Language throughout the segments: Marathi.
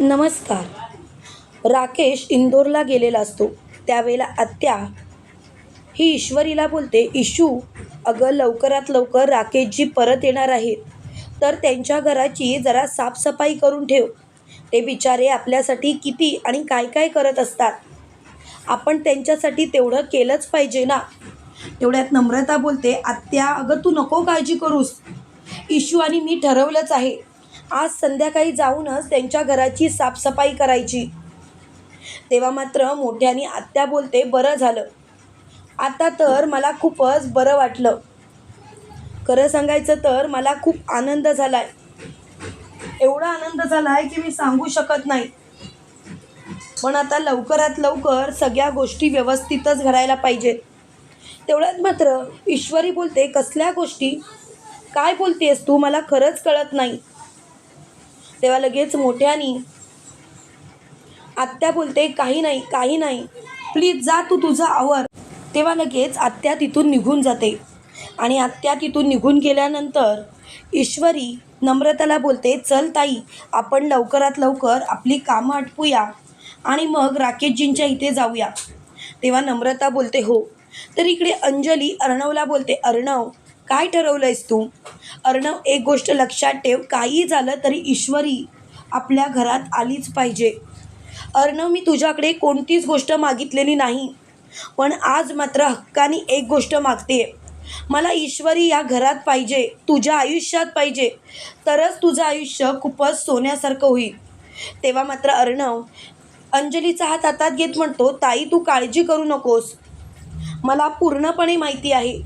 नमस्कार. राकेश इंदोरला गेलेला असतो. त्यावेळेला आत्या ही ईश्वरीला बोलते इशू अगं लवकरात लवकर राकेशजी परत येणार आहेत. तर त्यांच्या घराची जरा साफसफाई करून ठेव. ते बिचारे आपल्यासाठी किती आणि काय काय करत असतात. आपण त्यांच्यासाठी तेवढं केलंच पाहिजे ना. तेवढ्यात नम्रता बोलते आत्या अगं तू नको काळजी करूस. इशू आणि मी ठरवलंच आहे. आज संध्याकाळी जाऊनच त्यांच्या घराची साफसफाई करायची. तेव्हा मात्र मोठ्याने आत्या बोलते बरं झालं. आता तर मला खूपच बरं वाटलं. खरं सांगायचं तर मला खूप आनंद झाला आहे एवढा आनंद झाला आहे की मी सांगू शकत नाही. पण आता लवकरात लवकर सगळ्या गोष्टी व्यवस्थितच घडायला पाहिजेत तेवढ्यात मात्र ईश्वरी बोलते कसल्या गोष्टी? काय बोलतेस तू? मला खरंच कळत नाही. तेव्हा लगेच मोठ्यानी आत्या बोलते काही नाही काही नाही. प्लीज जा तू तुझं आवर. तेव्हा लगेच आत्या तिथून निघून जाते. आणि आत्या तिथून निघून गेल्यानंतर ईश्वरी नम्रताला बोलते चल ताई आपण लवकरात लवकर आपली कामं आटपूया आणि मग राकेशजींच्या इथे जाऊया. तेव्हा नम्रता बोलते हो. तर इकडे अंजली अर्णवला बोलते अर्णव काय ठरवलंयस तू? अर्णव एक गोष्ट लक्षात ठेव काही झालं तरी ईश्वरी आपल्या घरात आलीच पाहिजे. अर्णव मी तुझ्याकडे कोणतीच गोष्ट मागितलेली नाही पण आज मात्र हक्काने एक गोष्ट मागते मला ईश्वरी या घरात पाहिजे तुझ्या आयुष्यात पाहिजे तरच तुझं आयुष्य खूपच सोन्यासारखं होईल. तेव्हा मात्र अर्णव अंजलीचा हात हातात घेत म्हणतो ताई तू काळजी करू नकोस. मला पूर्णपणे माहिती आहे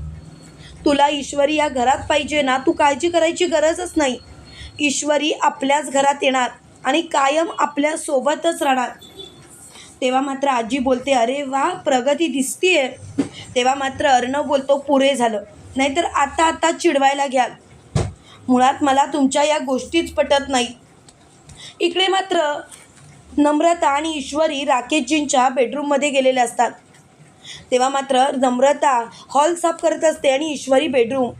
तुला ईश्वरी या घरात पाहिजे ना तू काळजी करायची गरजच नाही. ईश्वरी आपल्याच घरात येणार आणि कायम आपल्या सोबतच राहणार. तेव्हा मात्र आजी बोलते अरे वा प्रगती दिसतीये. तेव्हा मात्र अर्णव बोलतो पुरे झालं. नाहीतर आता आता चिडवायला घ्याल. मुळात मला तुमच्या या गोष्टीच पटत नाही. इकडे मात्र नम्रता आणि ईश्वरी राकेशजींच्या बेडरूममध्ये गेलेले असतात. तेव्हा मात्र नम्रता हॉल साफ करत असते आणि ईश्वरी बेडरूम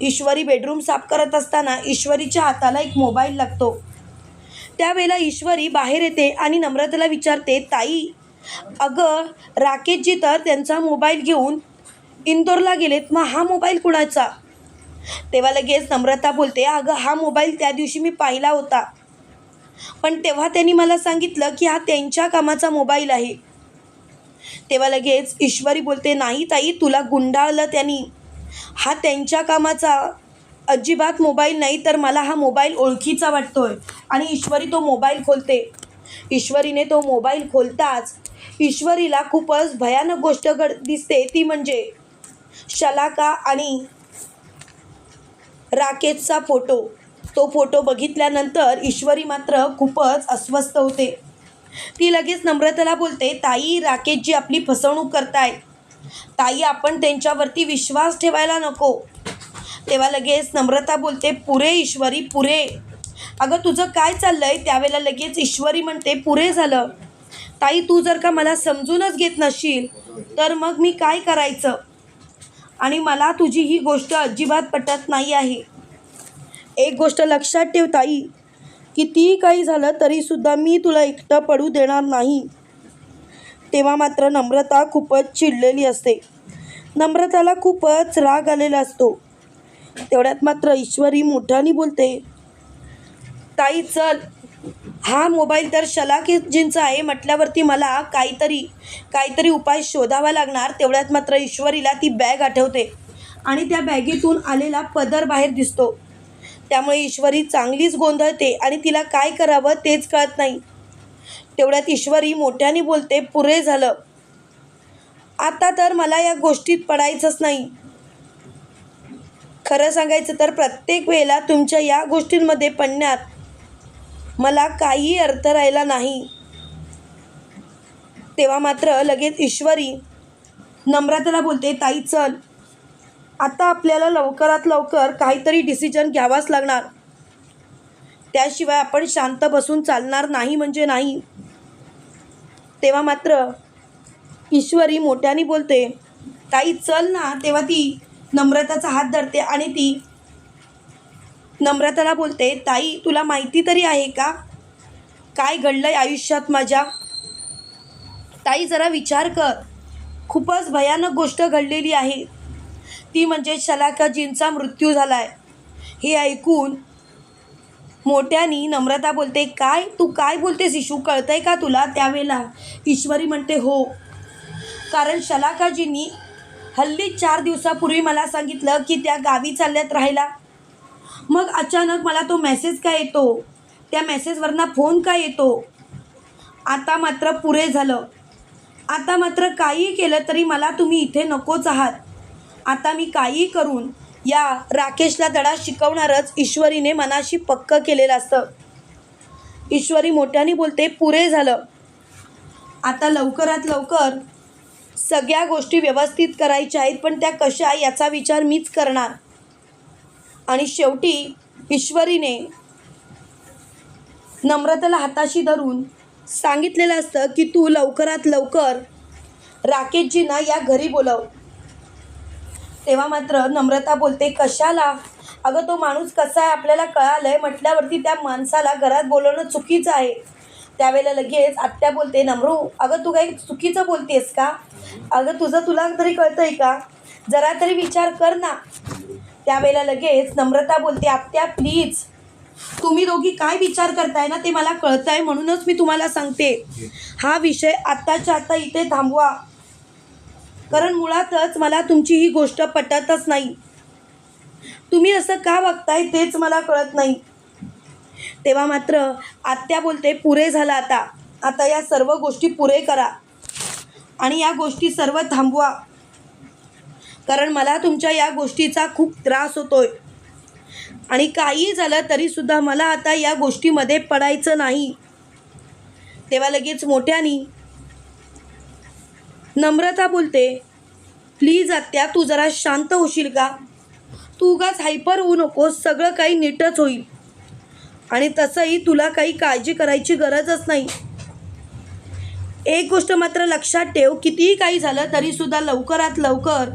ईश्वरी बेडरूम साफ करत असताना ईश्वरीच्या हाताला एक मोबाईल लागतो. त्यावेळेला ईश्वरी बाहेर येते आणि नम्रतेला विचारते ताई अगं राकेशजी तर त्यांचा मोबाईल घेऊन इंदोरला गेलेत मग हा मोबाईल कुणाचा? तेव्हा लगेच नम्रता बोलते अगं हा मोबाईल त्या दिवशी मी पाहिला होता. पण तेव्हा त्यांनी मला सांगितलं की हा त्यांच्या कामाचा मोबाईल आहे. तेव्हा लगेच ईश्वरी बोलते नाही ताई तुला गुंडाळलं त्यांनी. हा त्यांच्या कामाचा अजिबात मोबाईल नाही तर मला हा मोबाईल ओळखीचा वाटतोय. आणि ईश्वरी तो मोबाईल खोलते. ईश्वरीने तो मोबाईल खोलताच ईश्वरीला खूपच भयानक गोष्ट घड दिसते. ती म्हणजे शलाका आणि राकेशचा फोटो. तो फोटो बघितल्यानंतर ईश्वरी मात्र खूपच अस्वस्थ होते. ती लगेच नम्रताला बोलते ताई राकेशजी आपली फसवणूक करताय ताई आपण त्यांच्यावरती विश्वास ठेवायला नको. तेव्हा लगेच नम्रता बोलते पुरे ईश्वरी पुरे. अगं तुझं काय चाललं आहे त्यावेळेला लगेच ईश्वरी म्हणते पुरे झालं. ताई तू जर का मला समजूनच घेत नसशील तर मग मी काय करायचं? आणि मला तुझी ही गोष्ट अजिबात पटत नाही आहे. एक गोष्ट लक्षात ठेव ताई. कितीही काही झालं तरीसुद्धा मी तुला एकटं पडू देणार नाही. तेव्हा मात्र नम्रता खूपच चिडलेली असते. नम्रताला खूपच राग आलेला असतो. तेवढ्यात मात्र ईश्वरी मोठ्याने बोलते ताई चल. हा मोबाईल तर शलाकेजींचा आहे म्हटल्यावरती मला काहीतरी काहीतरी उपाय शोधावा लागणार. तेवढ्यात मात्र ईश्वरीला ती बॅग आठवते आणि त्या बॅगेतून आलेला पदर बाहेर दिसतो. त्यामुळे ईश्वरी चांगलीच गोंधळते आणि तिला काय करावं तेच कळत नाही. तेवढ्यात ईश्वरी मोठ्याने बोलते पुरे झालं. आता तर मला या गोष्टीत पडायचंच नाही. खरं सांगायचं तर प्रत्येक वेळेला तुमच्या या गोष्टींमध्ये पडण्यात मला काही अर्थ राहिला नाही. तेव्हा मात्र लगेच ईश्वरी नम्रतेला बोलते ताई चल. आता आपल्याला लवकरात लवकर काहीतरी डिसिजन घ्यावाच लागणार. त्याशिवाय आपण शांत बसून चालणार नाही म्हणजे नाही. तेव्हा मात्र ईश्वरी मोठ्याने बोलते ताई चल ना. तेव्हा ती नम्रताचा हात धरते आणि ती नम्रताला बोलते ताई तुला माहिती तरी आहे का? काय घडलं आहे आयुष्यात माझ्या? ताई जरा विचार कर. खूपच भयानक गोष्ट घडलेली आहे. ती म्हणजे शलाकाजींचा मृत्यू झाला आहे हे ऐकून मोठ्यानी नम्रता बोलते काय? तू काय बोलतेस इशू? कळतंय का तुला त्यावेळेला? ईश्वरी म्हणते हो. कारण शलाकाजींनी हल्ली चार दिवसापूर्वी मला सांगितलं की त्या गावी चालल्यात राहिला मग अचानक मला तो मेसेज का येतो? त्या मेसेजवरनं फोन का येतो? आता मात्र पुरे झालं. आता मात्र काहीही केलं तरी मला तुम्ही इथे नकोच आहात. आता मी काहीही करून या राकेशला धडा शिकवणारच ईश्वरीने मनाशी पक्क केलेलं असतं. ईश्वरी मोठ्याने बोलते पुरे झालं. आता लवकरात लवकर सगळ्या गोष्टी व्यवस्थित करायच्या आहेत पण त्या कशा याचा विचार मीच करणार. आणि शेवटी ईश्वरीने नम्रतेला हाताशी धरून सांगितलेलं असतं की तू लवकरात लवकर राकेशजींना या घरी बोलव. तेव्हा मात्र नम्रता बोलते कशाला? अगं तो माणूस कसा आहे आपल्याला कळालंय म्हटल्यावरती त्या माणसाला घरात बोलवणं चुकीचं आहे. त्यावेळेला लगेच आत्या बोलते नम्रू अगं तू काही चुकीचं बोलतेस का? अगं तुझं तुला तरी कळतंय का? जरा तरी विचार कर ना. त्यावेळेला लगेच नम्रता बोलते आत्या प्लीज तुम्ही दोघी काय विचार करताय ना ते मला कळतं आहे म्हणूनच मी तुम्हाला सांगते. हा विषय आत्ताच्या आत्ता इथे थांबवा. कारण मुळातच मला तुमची ही गोष्ट पटतच नाही. तुम्ही असं का वागताय तेच मला कळत नाही. तेव्हा मात्र आत्या बोलते पुरे झालं आता. आता या सर्व गोष्टी पुरे करा. आणि या गोष्टी सर्व थांबवा. कारण मला तुमच्या या गोष्टीचा खूप त्रास होतोय. आणि काही झालं तरीसुद्धा मला आता या गोष्टीमध्ये पडायचं नाही. तेव्हा लगेच मोठ्यानी नम्रता बोलते प्लीज आत्या तू जरा शांत होशील का? तू उगाच हायपर होऊ नकोस सगळं काही नीटच होईल. आणि तसंही तुला काही काळजी करायची गरजच नाही. एक गोष्ट मात्र लक्षात ठेव कितीही काही झालं तरीसुद्धा लवकरात लवकर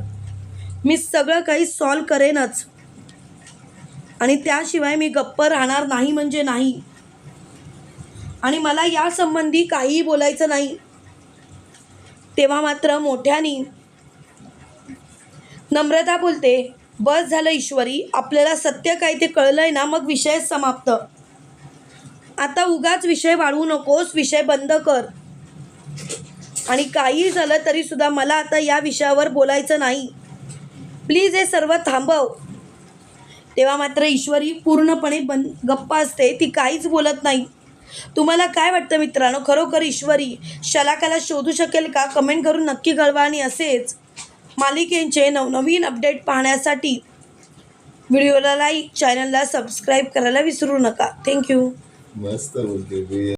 मी सगळं काही सॉल्व करेनच. आणि त्याशिवाय मी गप्प राहणार नाही म्हणजे नाही. आणि मला यासंबंधी काहीही बोलायचं नाही. तेव्हा मात्र मोठ्यानी नम्रता बोलते बस झालं ईश्वरी आपल्याला सत्य काय ते कळलंय ना मग विषय समाप्त. आता उगाच विषय वाढवू नकोस विषय बंद कर. आणि काही झालं तरीसुद्धा मला आता या विषयावर बोलायचं नाही. प्लीज हे सर्व थांबव. तेव्हा मात्र ईश्वरी पूर्णपणे बंद गप्पा असते ती काहीच बोलत नाही. तुम्हाला काय वाटतं मित्रांनो? खरोखर ईश्वरी शलाकाला शोधू शकेल का? कमेंट करून नक्की कळवा आणि असेच मालिकेंचे नवनवीन अपडेट पाहण्यासाठी व्हिडिओला लाईक चॅनलला सबस्क्राईब करायला विसरू नका. थँक्यू मस्त बोलते